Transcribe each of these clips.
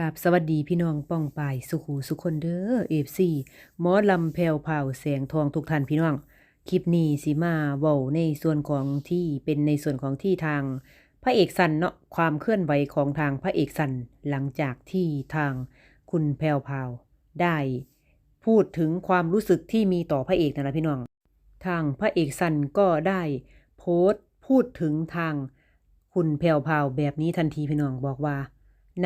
กับสวัสดีพี่น้องป้องปายสุขูสุคนเด้อเอฟซีมอลำแผ่วเผาแสงทองทุกท่านพี่น้อง คลิปนี้สิมาเว้าในส่วนของที่เป็นในส่วนของที่ทาง พระเอกสันเนาะความเคลื่อนไหวของทางพระเอกสันหลังจากที่ทางคุณแพรวพราได้ พูดถึงความรู้สึกที่มีต่อพระเอกนะนะพี่น้อง ทางพระเอกสันก็ได้ โพสต์พูดถึงทาง คุณแพรวพราแบบนี้ทันทีพี่น้องบอกว่า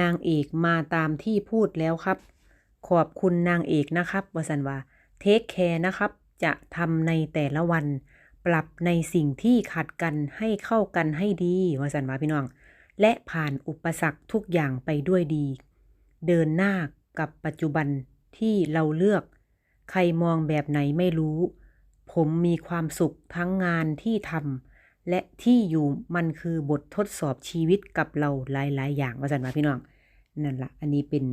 นางเอกมาตามที่พูดแล้วครับ ขอบคุณนางเอกนะครับวสันว่าเทคแคร์นะครับ จะทำในแต่ละวัน ปรับในสิ่งที่ขัดกันให้เข้ากันให้ดีวสันว่าพี่น้อง และผ่านอุปสรรคทุกอย่างไปด้วยดี เดินหน้ากับปัจจุบันที่เราเลือก ใครมองแบบไหนไม่รู้ ผมมีความสุขทั้งงานที่ทำ และที่อยู่มันคือบททดสอบชีวิตกับเราหลาย ๆ อย่างว่าสันว่าพี่น้อง นั่นละอันนี้เป็น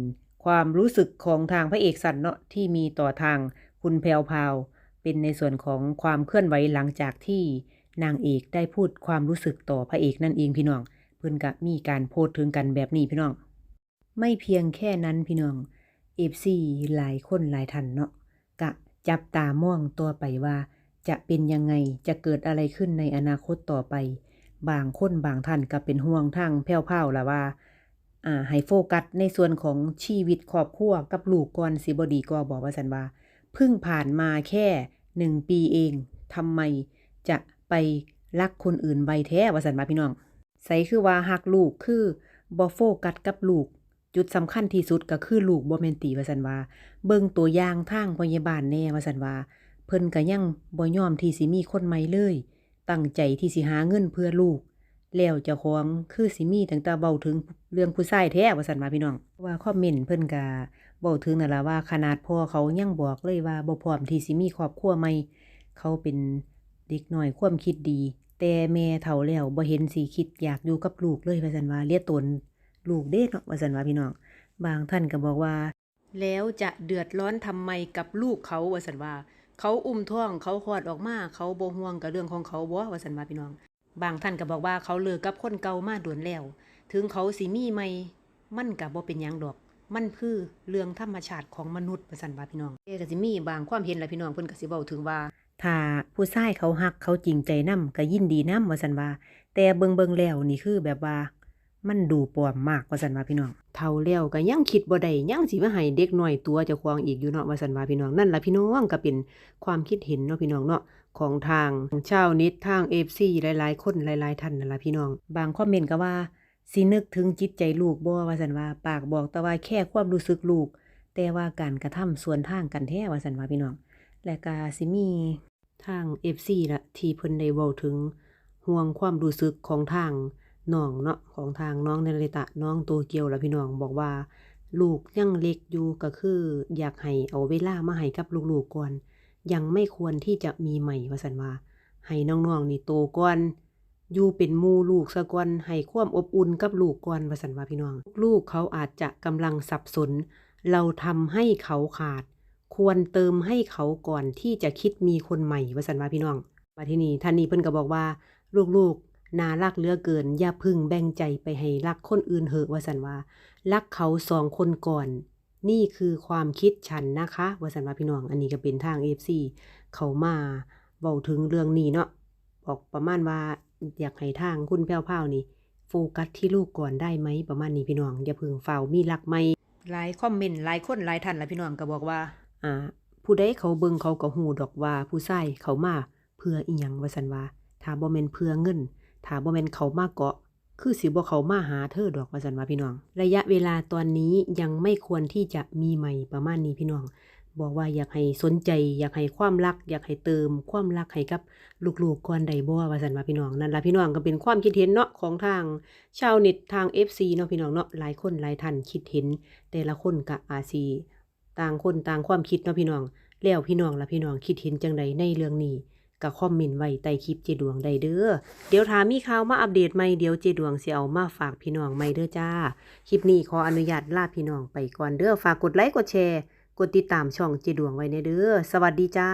ความรู้สึกของทางพระเอกสันเนาะที่มีต่อทางคุณแพรวพาว เป็นในส่วนของความเคลื่อนไหวหลังจากที่นางเอกได้พูดความรู้สึกต่อพระเอกนั่นเองพี่น้อง เพิ่อนก็มีการโพสถึงกันแบบนี้พี่น้อง ไม่เพียงแค่นั้นพี่น้องเอฟซีหลายคนหลายท่านเนาะกะจับตามองตัวไปว่า จะเป็นยังไงจะเกิดอะไรขึ้นในอนาคตต่อไป บางคนบางท่านก็เป็นห่วงทางแผ่วเผาล่ะว่าอ่าให้โฟกัสในส่วนของชีวิตครอบครัวกับลูกก่อนสิบดีก็บอกว่าสันว่าเพิ่งผ่านมาแค่หนึ่งปีเองทำไมจะไปรักคนอื่นใบแท้ว่าสันว่าพี่น้องใส่คือว่าหักลูกคือบอโฟกัสกับลูก จุดสำคัญที่สุดก็คือลูกบ่แมนตีว่าสันว่าเบิ่งตัวอย่างทางพยาบาลแน่ว่าสันว่า พิ่นก็ยังบ่ยอมที่สิมีคนใหม่เลย ตั้งใจที่สิหาเงินเพื่อลูก แล้วเจ้าของคือสิมีตั้งแต่เบาถึงเรื่องผู้ชายแท้ว่าซั่นว่าพี่น้อง ว่าคอมเมนต์เพิ่นก็เว้าถึงนั่นละว่าขนาดพ่อเขายังบอกเลยว่าบ่พร้อมที่สิมีครอบครัวใหม่ เขาเป็นเด็กน้อยความคิดดี แต่แม่เฒ่าแล้วบ่เห็นสิคิดอยากอยู่กับลูกเลยว่าซั่นว่าเลียตนลูกเด้เนาะว่าซั่นว่าพี่น้อง บางท่านก็บอกว่า แล้วจะเดือดร้อนทำไมกับลูกเขาว่าซั่นว่า เขาอุ้มท้องเขาคลอดออกมาเขาโบห่วงกับเรื่องของเขาบ่ว่าซั่นว่าพี่น้อง บางท่านก็บอกว่าเขาเลิกกับคนเก่ามาด่วนแล้ว ถึงเขาสิมีใหม่มันก็บ่เป็นยังดอก มันคือเรื่องธรรมชาติของมนุษย์ประสันว่าพี่น้องเอก็สิมีบางความเห็นละพี่น้องเพิ่นก็สิเว้าถึงว่าถ้าผู้ชายเขาฮักเขาจริงใจนํก็ยินดีนํว่าซั่นว่าแต่เบิ่งแล้วนี่คือแบบว่า มันดูปลอมมากว่าซั่นว่าพี่น้องเฒ่าแล้วก็ยังคิดบ่ได้ยังสิมาให้เด็กหน้อยตัวจ้าของอีกอยู่เนาะว่าซั่นว่าพี่น้องนั่นละพี่น้องก็เป็นความคิดเห็นเนาะพี่น้องเนาะของทางชาวนิดทาง FC หลายๆ คนหลายๆท่านนั่นละพี่น้อง บางคอมเมนต์ก็ว่าสินึกถึงจิตใจลูกบ่ว่าซั่นว่าปากบอกแต่ว่าแค่ความรู้สึกลูก แต่ว่าการกระทำส่วนทางกันแท้ว่าซั่นว่าพี่น้อง และก็สิมีทาง FC ละที่เพิ่นได้เว้าถึงห่วงความรู้สึกของทาง น้องเนาะของทางน้องเนริตะน้องโตเกียวละพี่น้องบอกว่า ลูกยังเล็กอยู่ก็คืออยากให้เอาเวลามาให้กับลูกๆก่อน ยังไม่ควรที่จะมีใหม่ว่าสันว่า ให้น้องๆนี่โตก่อนอยู่เป็นมูลูกซะก่อนให้ความอบอุ่นกับลูกก่อนว่าสันว่าพี่น้อง ลูกเขาอาจจะกำลังสับสน เราทำให้เขาขาด ควรเติมให้เขาก่อนที่จะคิดมีคนใหม่ว่าสันว่าพี่น้องมาที่นี่ท่านนี้เพิ่นก็บอกว่า ลูกๆ น่ารักเหลือเกิน อย่าพึ่งแบ่งใจไปให้รักคนอื่นเหอะว่าสันว่ารักเขาสองคนก่อน นี่คือความคิดฉันนะคะว่าสันว่าพี่น้อง อันนี้ก็เป็นทาง FC เขามาเว้าถึงเรื่องนี้เนาะบอกประมาณว่าอยากให้ทางคุณแพ้วพราวนี่ โฟกัสที่ลูกก่อนได้ไหมประมาณนี้พี่น้อง อย่าเพึ่งเฝ้ามีรักไหมหลายคอมเมนต์หลายคนหลายท่านละพี่น้องก็บอกว่า อ่า ผู้ใดเขาเบิ่งเขาก็ฮู้ดอกว่าผู้ชายเขามาเพื่ออีหยังว่าซั่นว่าถ้าบ่แม่นเพื่อเงิน ถ้าบ่แม่นเขามาเกาะ คือสิบ่เขามาหาเธอดอกว่าซั่นว่าพี่น้อง ระยะเวลาตอนนี้ยังไม่ควรที่จะมีใหม่ประมาณนี้พี่น้อง บอกว่าอยากให้สนใจ อยากให้ความรัก อยากให้เติม ความรักให้กับลูกๆก่อนใดบ่ว่าซั่นว่าพี่น้องนั่นละพี่น้องก็เป็นความคิดเห็นเนาะของทางชาวเน็ตทาง FC เนาะพี่น้องเนาะหลายคนหลายท่านคิดเห็น แต่ละคนก็อาจสิต่างคนต่างความคิดเนาะพี่น้องแล้วพี่น้องละพี่น้องคิดเห็นจังใดในเรื่องนี้ ก็คอมเมนต์ไว้ใต้คลิปเจดวงได้เด้อ เดี๋ยวถามีข่าวมาอัปเดตใหม่เดี๋ยวเจดวงสิเอามาฝากพี่น้องใหม่เด้อจ้า คลิปนี้ขออนุญาตลาพี่น้องไปก่อนเด้อ ฝากกดไลค์กดแชร์ กดติดตามช่องเจดวงไว้ในเด้อ สวัสดีจ้า